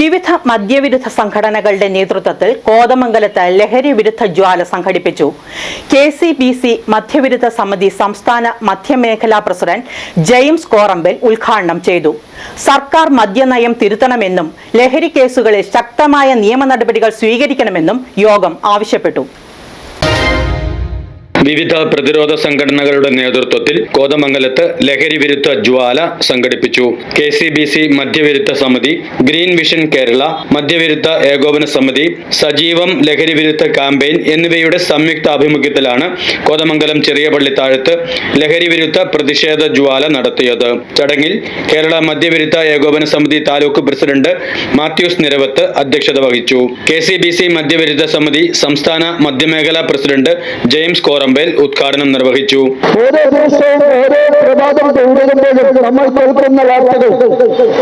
വിവിധ മദ്യവിരുദ്ധ സംഘടനകളുടെ നേതൃത്വത്തിൽ കോതമംഗലത്ത് ലഹരി വിരുദ്ധ ജ്വാല സംഘടിപ്പിച്ചു. കെ സി ബി സി മദ്യവിരുദ്ധ സമിതി സംസ്ഥാന മധ്യമേഖലാ പ്രസിഡന്റ് ജെയിംസ് കോറമ്പൽ ഉദ്ഘാടനം ചെയ്തു. സർക്കാർ മദ്യനയം തിരുത്തണമെന്നും ലഹരി കേസുകളിൽ ശക്തമായ നിയമ നടപടികൾ സ്വീകരിക്കണമെന്നും യോഗം ആവശ്യപ്പെട്ടു. വിവിധ പ്രതിരോധ സംഘടനകളുടെ നേതൃത്വത്തിൽ കോതമംഗലത്ത് ലഹരി വിരുദ്ധ ജ്വാല സംഘടിപ്പിച്ചു. കെ സി ബി സി മദ്യവിരുദ്ധ സമിതി ഗ്രീൻ വിഷൻ കേരള മദ്യവിരുദ്ധ ഏകോപന സമിതി സജീവം ലഹരി വിരുദ്ധ ക്യാമ്പയിൻ എന്നിവയുടെ സംയുക്ത ആഭിമുഖ്യത്തിലാണ് കോതമംഗലം ചെറിയ പള്ളിത്താഴത്ത് ലഹരി വിരുദ്ധ പ്രതിഷേധ ജ്വാല നടത്തിയത്. ചടങ്ങിൽ കേരള മദ്യവിരുദ്ധ ഏകോപന സമിതി താലൂക്ക് പ്രസിഡന്റ് മാത്യൂസ് നിരവത്ത് അധ്യക്ഷത വഹിച്ചു. കെ സി ബി സി മദ്യവിരുദ്ധ സമിതി സംസ്ഥാന മദ്യമേഖലാ പ്രസിഡന്റ് ജെയിംസ് കോറമ്പേൽ ഉദ്ഘാടനം നിർവഹിച്ചു. ഓരോ ദിവസവും ഓരോ പ്രഭാതം തുടരുമ്പോഴും നമ്മൾ കേൾക്കുന്ന വാർത്തകൾ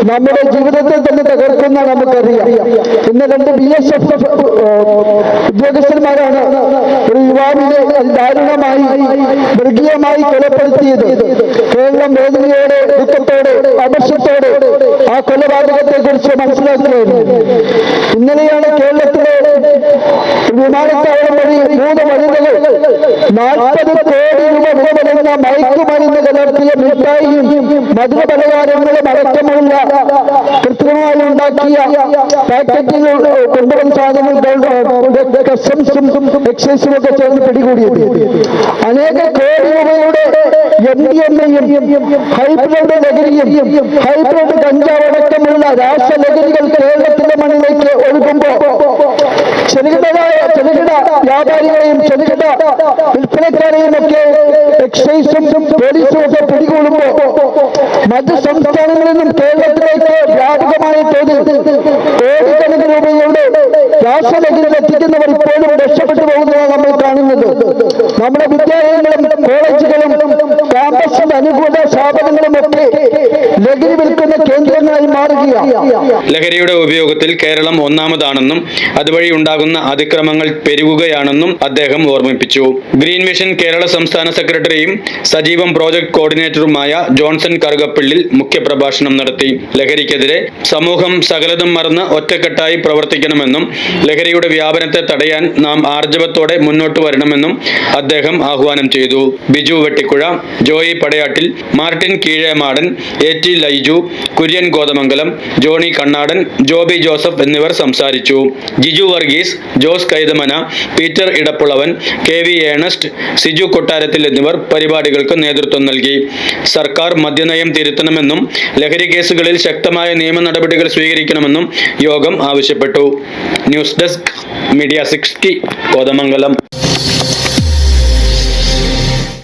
നമ്മുടെ ജീവിതത്തിൽ തന്നെ തകർക്കുന്ന നമുക്കറിയാം. ഇന്ന് രണ്ട് ബി എസ് എഫ് ഉദ്യോഗസ്ഥന്മാരാണ് ഒരു യുവാവിനെ ദാരുണമായി മൃഗീയമായി കൊലപ്പെടുത്തിയത്. കേരളം വേദനയോടെ ദുഃഖത്തോടെ ആദർശത്തോടെ ആ കൊലപാതകത്തെ കുറിച്ച് മനസ്സിലാക്കുകയായിരുന്നു ഇന്നലെയാണ് കേരളത്തിലെ മൂന്ന് കോടി രൂപ മിഠായിയും കൃത്രിമമായി ഉണ്ടാക്കിയ കൊണ്ടുവന്ന സാധനങ്ങൾ കസ്റ്റംസും അനേക കോടി രൂപയുടെ എം ഡി എം എയും ഹൈബ്രിഡ് നഗരിയും ഹൈബ്രിഡ് കഞ്ചാവ് അടക്കമുള്ള രാസലഹരികൾ കേരളത്തിന്റെ മണ്ണിലേക്ക് ഒഴുകുമ്പോ ചെറുകിട ചെറുകിട വ്യാപാരികളെയും ചെറുകിട വിൽപ്പനക്കാരെയും ഒക്കെ എക്സൈസും പോലീസും ഒക്കെ പിടികൂടുമ്പോ മറ്റ് സംസ്ഥാനങ്ങളിൽ നിന്നും കേരളത്തിലേക്ക് വ്യാപകമായ തോതിൽ കോടിക്കണക്കിന് രൂപയുടെ രാസലഹരികൾ എത്തിക്കുന്നവർ ഇപ്പോഴും രക്ഷപ്പെട്ടു പോകുന്നതാണ് നമ്മൾ കാണുന്നത്. നമ്മുടെ വിദ്യാലയങ്ങളും കോളേജുകളും ക്യാമ്പസും അനുകൂല ലഹരിയുടെ ഉപയോഗത്തിൽ കേരളം ഒന്നാമതാണെന്നും അതുവഴി ഉണ്ടാകുന്ന അതിക്രമങ്ങൾ പെരുകുകയാണെന്നും അദ്ദേഹം ഓർമ്മിപ്പിച്ചു. ഗ്രീൻ മിഷൻ കേരള സംസ്ഥാന സെക്രട്ടറിയും സജീവം പ്രോജക്ട് കോർഡിനേറ്ററുമായ ജോൺസൺ കറുകപ്പിള്ളിൽ മുഖ്യപ്രഭാഷണം നടത്തി. ലഹരിക്കെതിരെ സമൂഹം സകലതും മറന്ന് ഒറ്റക്കെട്ടായി പ്രവർത്തിക്കണമെന്നും ലഹരിയുടെ വ്യാപനത്തെ തടയാൻ നാം ആർജവത്തോടെ മുന്നോട്ട് വരണമെന്നും അദ്ദേഹം ആഹ്വാനം ചെയ്തു. Biju Vettikuzha Joy Padayattil Martin Keezhemadan A T Laiju Kurian Kothamangalam Johnny Kannadan Joby Joseph എന്നിവർ സംസാരിച്ചു. Jiju Varghese Jose Kaithamana Peter Edappulavan K V Ernest Siju Kottarathil എന്നിവർ പരിപാടികൾക്ക് നേതൃത്വം നൽകി. സർക്കാർ മദ്യനയം തിരുത്തണമെന്നും ലഹരി കേസുകളിൽ ശക്തമായ നിയമ നടപടികൾ സ്വീകരിക്കണമെന്നും യോഗം ആവശ്യപ്പെട്ടു. News desk media sixty Kothamangalam.